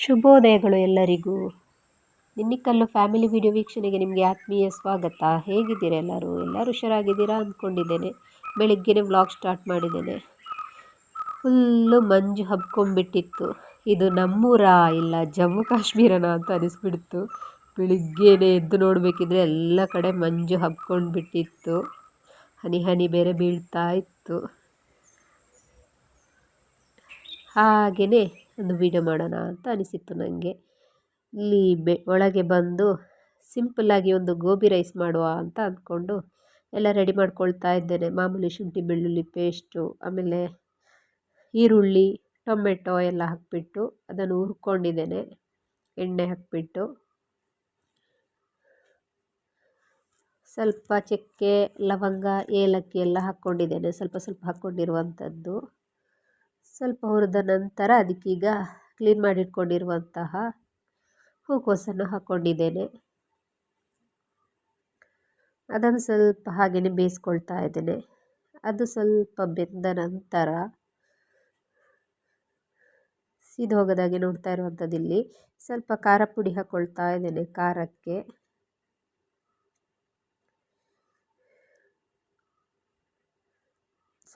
ಶುಭೋದಯಗಳು ಎಲ್ಲರಿಗೂ. Ninnikallu family video ವೀಕ್ಷಣೆಗೆ ನಿಮಗೆ ಆತ್ಮೀಯ ಸ್ವಾಗತ. ಹೇಗಿದ್ದೀರ ಎಲ್ಲರೂ? ಎಲ್ಲರೂ ಹುಷಾರಾಗಿದ್ದೀರಾ ಅಂದ್ಕೊಂಡಿದ್ದೇನೆ. ಬೆಳಿಗ್ಗೆನೇ ವ್ಲಾಗ್ ಸ್ಟಾರ್ಟ್ ಮಾಡಿದ್ದೇನೆ. ಫುಲ್ಲು ಮಂಜು ಹಬ್ಕೊಂಡ್ಬಿಟ್ಟಿತ್ತು. ಇದು ನಮ್ಮೂರ, ಇಲ್ಲ ಜಮ್ಮು ಕಾಶ್ಮೀರನ ಅಂತ ಅನಿಸ್ಬಿಡ್ತು. ಬೆಳಿಗ್ಗೆನೆ ಎದ್ದು ನೋಡಬೇಕಿದ್ರೆ ಎಲ್ಲ ಕಡೆ ಮಂಜು ಹಬ್ಕೊಂಡ್ಬಿಟ್ಟಿತ್ತು. ಹನಿ ಹನಿ ಬೇರೆ ಬೀಳ್ತಾ ಇತ್ತು. ಹಾಗೆಯೇ ಒಂದು ವೀಡಿಯೋ ಮಾಡೋಣ ಅಂತ ಅನಿಸಿತ್ತು ನನಗೆ ಇಲ್ಲಿ ಬೆ, ಒಳಗೆ ಬಂದು ಸಿಂಪಲ್ಲಾಗಿ ಒಂದು ಗೋಬಿ ರೈಸ್ ಮಾಡುವ ಅಂತ ಅಂದ್ಕೊಂಡು ಎಲ್ಲ ರೆಡಿ ಮಾಡ್ಕೊಳ್ತಾ ಇದ್ದೇನೆ. ಮಾಮೂಲಿ ಶುಂಠಿ, ಬೆಳ್ಳುಳ್ಳಿ ಪೇಸ್ಟು ಆಮೇಲೆ ಈರುಳ್ಳಿ, ಟೊಮೆಟೊ ಎಲ್ಲ ಹಾಕಿಬಿಟ್ಟು ಅದನ್ನು ಹುರ್ಕೊಂಡಿದ್ದೇನೆ. ಎಣ್ಣೆ ಹಾಕಿಬಿಟ್ಟು. ಸ್ವಲ್ಪ ಚಕ್ಕೆ, ಲವಂಗ, ಏಲಕ್ಕಿ ಎಲ್ಲ ಹಾಕ್ಕೊಂಡಿದ್ದೇನೆ. ಸ್ವಲ್ಪ ಸ್ವಲ್ಪ ಹಾಕ್ಕೊಂಡಿರುವಂಥದ್ದು. ಸ್ವಲ್ಪ ಹುರಿದ ನಂತರ ಅದಕ್ಕೀಗ ಕ್ಲೀನ್ ಮಾಡಿಟ್ಕೊಂಡಿರುವಂತಹ ಹೂಕೋಸನ್ನು ಹಾಕ್ಕೊಂಡಿದ್ದೇನೆ. ಅದನ್ನು ಸ್ವಲ್ಪ ಹಾಗೆಯೇ ಬೇಯಿಸ್ಕೊಳ್ತಾ ಇದ್ದೇನೆ. ಅದು ಸ್ವಲ್ಪ ಬೆಂದ ನಂತರ ಸೀದು ಹೋಗೋದಾಗೆ ನೋಡ್ತಾ ಇರುವಂಥದ್ದು ಇಲ್ಲಿ ಸ್ವಲ್ಪ ಖಾರ ಪುಡಿ ಹಾಕ್ಕೊಳ್ತಾ ಇದ್ದೇನೆ ಖಾರಕ್ಕೆ.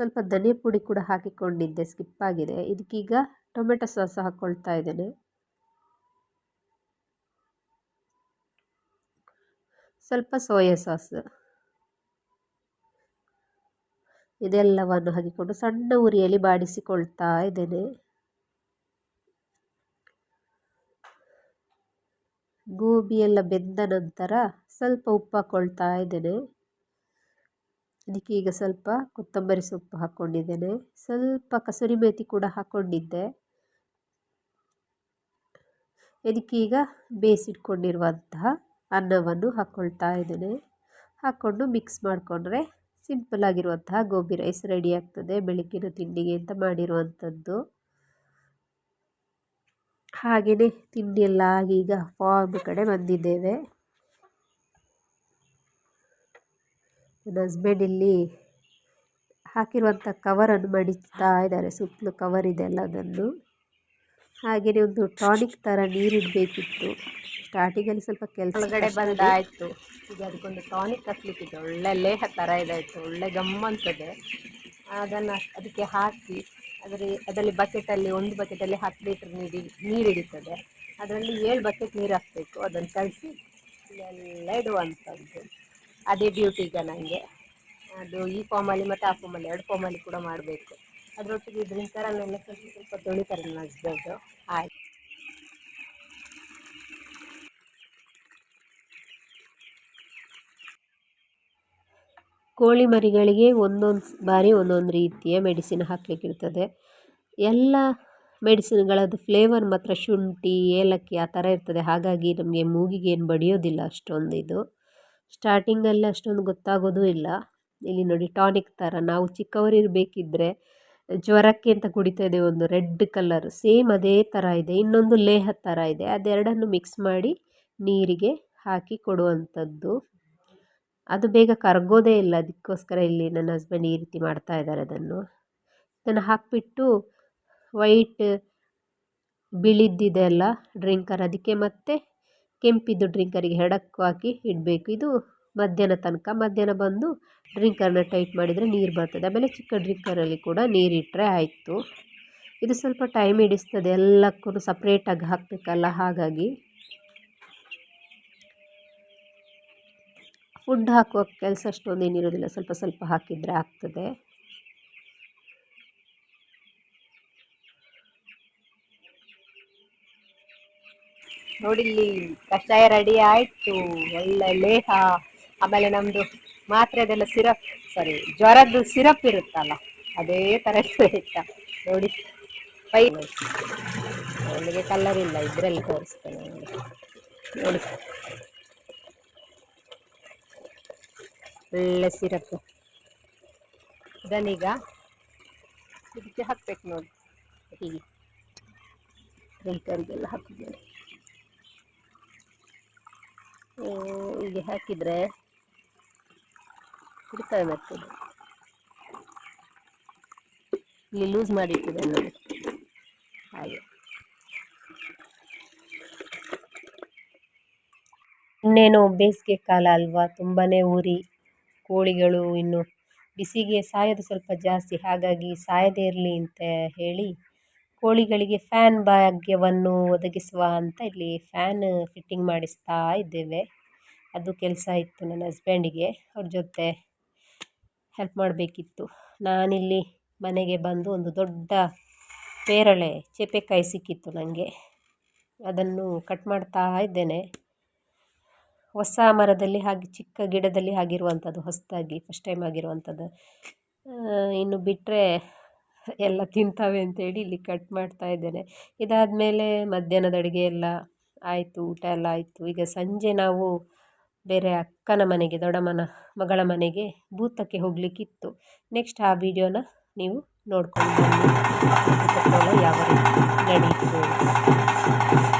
ಸ್ವಲ್ಪ ಧನಿಯಾ ಪುಡಿ ಕೂಡ ಹಾಕಿಕೊಂಡಿದ್ದೆ ಸ್ಕಿಪ್ ಆಗಿದೆ. ಇದಕ್ಕೀಗ ಟೊಮೆಟೊ ಸಾಸ್ ಹಾಕ್ಕೊಳ್ತಾ ಇದ್ದೇನೆ. ಸ್ವಲ್ಪ ಸೋಯಾ ಸಾಸ್. ಇದೆಲ್ಲವನ್ನು ಹಾಕಿಕೊಂಡು ಸಣ್ಣ ಉರಿಯಲ್ಲಿ ಬಾಡಿಸಿಕೊಳ್ತಾ ಇದ್ದೇನೆ. ಗೋಬಿ ಬೆಂದ ನಂತರ ಸ್ವಲ್ಪ ಉಪ್ಪು ಹಾಕ್ಕೊಳ್ತಾ ಇದ್ದೇನೆ. ಅದಕ್ಕೆ ಈಗ ಸ್ವಲ್ಪ ಕೊತ್ತಂಬರಿ ಸೊಪ್ಪು ಹಾಕ್ಕೊಂಡಿದ್ದೇನೆ. ಸ್ವಲ್ಪ ಕಸೂರಿ ಮೇತಿ ಕೂಡ ಹಾಕ್ಕೊಂಡಿದ್ದೆ. ಇದಕ್ಕೀಗ ಬೇಯಿಸಿಟ್ಕೊಂಡಿರುವಂತಹ ಅನ್ನವನ್ನು ಹಾಕ್ಕೊಳ್ತಾ ಇದ್ದೇನೆ. ಹಾಕ್ಕೊಂಡು ಮಿಕ್ಸ್ ಮಾಡಿಕೊಂಡ್ರೆ ಸಿಂಪಲ್ಲಾಗಿರುವಂತಹ ಗೋಬಿ ರೈಸ್ ರೆಡಿ ಆಗ್ತದೆ ಬೆಳಗ್ಗಿನ ತಿಂಡಿಗೆ ಅಂತ ಮಾಡಿರುವಂಥದ್ದು. ಹಾಗೆಯೇ ತಿಂಡಿ ಎಲ್ಲ ಆಗಿ ಈಗ ಫಾರ್ಮ್ ಕಡೆ ಬಂದಿದ್ದೇವೆ. ನನ್ನ ಹಸ್ಬೆಂಡ್ ಇಲ್ಲಿ ಹಾಕಿರುವಂಥ ಕವರನ್ನು ಮಡಿಸ್ತಾ ಇದ್ದಾರೆ. ಸುತ್ತಲೂ ಕವರ್ ಇದೆ ಅಲ್ಲ ಅದನ್ನು. ಹಾಗೆಯೇ ಒಂದು ಟಾನಿಕ್ ಥರ ನೀರಿಡಬೇಕಿತ್ತು ಸ್ಟಾರ್ಟಿಂಗಲ್ಲಿ ಸ್ವಲ್ಪ ಕೆಲಸ ಒಳಗಡೆ ಬಂದಾಯಿತು. ಈಗ ಅದಕ್ಕೊಂದು ಟಾನಿಕ್ ಹತ್ಲಿಕ್ಕಿದೆ ಒಳ್ಳೆ ಲೇಹ ಥರ ಇದಾಯಿತು ಒಳ್ಳೆ ಗಮ್ಮಂತದೆ ಅದನ್ನು ಅದಕ್ಕೆ ಹಾಕಿ ಅದರ ಅದರಲ್ಲಿ ಬಕೆಟಲ್ಲಿ ಒಂದು ಬಕೆಟಲ್ಲಿ ಹತ್ತು ಲೀಟ್ರ್ ನೀರು ನೀರು ಹಿಡಿತದೆ. ಅದರಲ್ಲಿ ಏಳು ಬಕೆಟ್ ನೀರು ಹಾಕಬೇಕು. ಅದನ್ನು ಕಳಿಸಿ ಎಲ್ಲ ಇಡುವಂಥದ್ದು ಅದೇ ಡ್ಯೂಟಿ ಈಗ ನನಗೆ ಅದು ಈ ಫಾರ್ಮಲ್ಲಿ ಮತ್ತು ಆ ಫಾರ್ಮಲ್ಲಿ ಎರಡು ಫಾರ್ಮಲ್ಲಿ ಕೂಡ ಮಾಡಬೇಕು. ಅದರೊಟ್ಟಿಗೆ ಡ್ರಿಂಕರನ್ನೆಲ್ಲ ಸ್ವಲ್ಪ ಸ್ವಲ್ಪ ತೊಳಿತಾರೆ ನನ್ನ ಹಸ್ಬೆಂಡು ಆಯ್ತು. ಕೋಳಿ ಮರಿಗಳಿಗೆ ಒಂದೊಂದು ಬಾರಿ ಒಂದೊಂದು ರೀತಿಯ ಮೆಡಿಸಿನ್ ಹಾಕಲಿಕ್ಕಿರ್ತದೆ ಎಲ್ಲ ಮೆಡಿಸಿನ್ಗಳದ್ದು ಫ್ಲೇವರ್ ಮಾತ್ರ ಶುಂಠಿ, ಏಲಕ್ಕಿ, ಆ ಥರ ಇರ್ತದೆ. ಹಾಗಾಗಿ ನಮಗೆ ಮೂಗಿಗೆ ಏನು ಬಡಿಯೋದಿಲ್ಲ ಅಷ್ಟೊಂದು ಇದು ಸ್ಟಾರ್ಟಿಂಗಲ್ಲಿ ಅಷ್ಟೊಂದು ಗೊತ್ತಾಗೋದು ಇಲ್ಲ. ಇಲ್ಲಿ ನೋಡಿ ಟಾನಿಕ್ ಥರ ನಾವು ಚಿಕ್ಕವರಿರಬೇಕಿದ್ರೆ ಜ್ವರಕ್ಕೆ ಅಂತ ಕುಡಿತಾ ಇದ್ದೇವೆ ಒಂದು ರೆಡ್ ಕಲರ್, ಸೇಮ್ ಅದೇ ಥರ ಇದೆ. ಇನ್ನೊಂದು ಲೇಹ ಥರ ಇದೆ. ಅದೆರಡನ್ನು ಮಿಕ್ಸ್ ಮಾಡಿ ನೀರಿಗೆ ಹಾಕಿ ಕೊಡುವಂಥದ್ದು. ಅದು ಬೇಗ ಕರಗೋದೇ ಇಲ್ಲ. ಅದಕ್ಕೋಸ್ಕರ ಇಲ್ಲಿ ನನ್ನ ಹಸ್ಬೆಂಡ್ ಈ ರೀತಿ ಮಾಡ್ತಾ ಇದ್ದಾರೆ ಅದನ್ನು. ಇದನ್ನು ಹಾಕಿಬಿಟ್ಟು ವೈಟ್ ಬಿಳಿದ್ದಿದೆ ಅಲ್ಲ ಡ್ರಿಂಕರ್ ಅದಕ್ಕೆ ಮತ್ತೆ ಕೆಂಪಿದ್ದು ಡ್ರಿಂಕರಿಗೆ ಹೆಡಕ್ಕೆ ಹಾಕಿ ಇಡಬೇಕು. ಇದು ಮಧ್ಯಾಹ್ನ ತನಕ. ಮಧ್ಯಾಹ್ನ ಬಂದು ಡ್ರಿಂಕರ್ನ ಟೈಟ್ ಮಾಡಿದರೆ ನೀರು ಬರ್ತದೆ. ಆಮೇಲೆ ಚಿಕ್ಕ ಡ್ರಿಂಕರಲ್ಲಿ ಕೂಡ ನೀರಿಟ್ಟರೆ ಆಯಿತು. ಇದು ಸ್ವಲ್ಪ ಟೈಮ್ ಹಿಡಿಸ್ತದೆ. ಎಲ್ಲಕ್ಕೂ ಸಪ್ರೇಟಾಗಿ ಹಾಕಬೇಕಲ್ಲ, ಹಾಗಾಗಿ. ಫುಡ್ ಹಾಕುವ ಕೆಲಸ ಅಷ್ಟೊಂದು ಏನಿರೋದಿಲ್ಲ. ಸ್ವಲ್ಪ ಸ್ವಲ್ಪ ಹಾಕಿದರೆ ಆಗ್ತದೆ. ನೋಡಿ ಇಲ್ಲಿ ಕಷಾಯ ರೆಡಿ ಆಯಿತು. ಒಳ್ಳೆ ಲೇಹ. ಆಮೇಲೆ ನಮ್ಮದು ಮಾತ್ರೆದೆಲ್ಲ ಸಿರಪ್ ಸಾರಿ ಜ್ವರದ್ದು ಸಿರಪ್ ಇರುತ್ತಲ್ಲ, ಅದೇ ಥರ ಇತ್ತ ನೋಡಿ. ಪೈ ಅವಳಿಗೆ ಕಲರ್ ಇಲ್ಲ, ಇದ್ರಲ್ಲಿ ತೋರಿಸ್ತೇನೆ ನೋಡಿ. ಒಳ್ಳೆ ಸಿರಪ್ ಇದನ್ನೀಗ ಇದಕ್ಕೆ ಹಾಕ್ಬೇಕು ನೋಡಿ. ಹೀಗೆ. ರೈತರಿಗೆಲ್ಲ ಹಾಕಿದ್ದೇನೆ ಹೀಗೆ ಹಾಕಿದರೆ ಬಿಡ್ತವೆ ಮತ್ತೆ ಇಲ್ಲಿ ಲೂಸ್ ಮಾಡಿಟ್ಟಿದೆ ನೋಡಿ ಹಾಗೆ. ಇನ್ನೇನು ಬೇಸಿಗೆ ಕಾಲ ಅಲ್ವಾ? ತುಂಬಾ ಉರಿ ಕೋಳಿಗಳು ಇನ್ನು ಬಿಸಿಗೆ ಸಾಯೋದು ಸ್ವಲ್ಪ ಜಾಸ್ತಿ. ಹಾಗಾಗಿ ಸಾಯದೇ ಇರಲಿ ಅಂತ ಹೇಳಿ ಕೋಳಿಗಳಿಗೆ ಫ್ಯಾನ್ ಭಾಗ್ಯವನ್ನು ಒದಗಿಸುವ ಅಂತ ಇಲ್ಲಿ ಫ್ಯಾನ್ ಫಿಟ್ಟಿಂಗ್ ಮಾಡಿಸ್ತಾ ಇದ್ದೇವೆ. ಅದು ಕೆಲಸ ಇತ್ತು ನನ್ನ ಹಸ್ಬೆಂಡಿಗೆ. ಅವ್ರ ಜೊತೆ ಹೆಲ್ಪ್ ಮಾಡಬೇಕಿತ್ತು. ನಾನಿಲ್ಲಿ ಮನೆಗೆ ಬಂದು ಒಂದು ದೊಡ್ಡ ಪೇರಳೆ, ಚೇಪೆಕಾಯಿ ಸಿಕ್ಕಿತ್ತು ನನಗೆ ಅದನ್ನು ಕಟ್ ಮಾಡ್ತಾ ಇದ್ದೇನೆ. ಹೊಸ ಮರದಲ್ಲಿ ಹಾಗೆ, ಚಿಕ್ಕ ಗಿಡದಲ್ಲಿ ಆಗಿರುವಂಥದ್ದು ಹೊಸದಾಗಿ ಫಸ್ಟ್ ಟೈಮ್ ಆಗಿರುವಂಥದ್ದು ಇನ್ನು ಬಿಟ್ಟರೆ ಎಲ್ಲ ತಿಂತಾವೆ ಅಂತೇಳಿ ಇಲ್ಲಿ ಕಟ್ ಮಾಡ್ತಾ ಇದ್ದೇನೆ. ಇದಾದಮೇಲೆ ಮಧ್ಯಾಹ್ನದ ಅಡುಗೆ ಎಲ್ಲ ಆಯಿತು, ಊಟ ಎಲ್ಲ ಆಯಿತು. ಈಗ ಸಂಜೆ ನಾವು ಬೇರೆ ಅಕ್ಕನ ಮನೆಗೆ, ದೊಡ್ಡಮ್ಮನ ಮಗಳ ಮನೆಗೆ ಭೂತಕ್ಕೆ ಹೋಗಲಿಕ್ಕಿತ್ತು. ನೆಕ್ಸ್ಟ್ ಆ ವಿಡಿಯೋನ ನೀವು ನೋಡ್ಕೊಂಡು ಯಾವ ರೀತಿ ನಡೀತು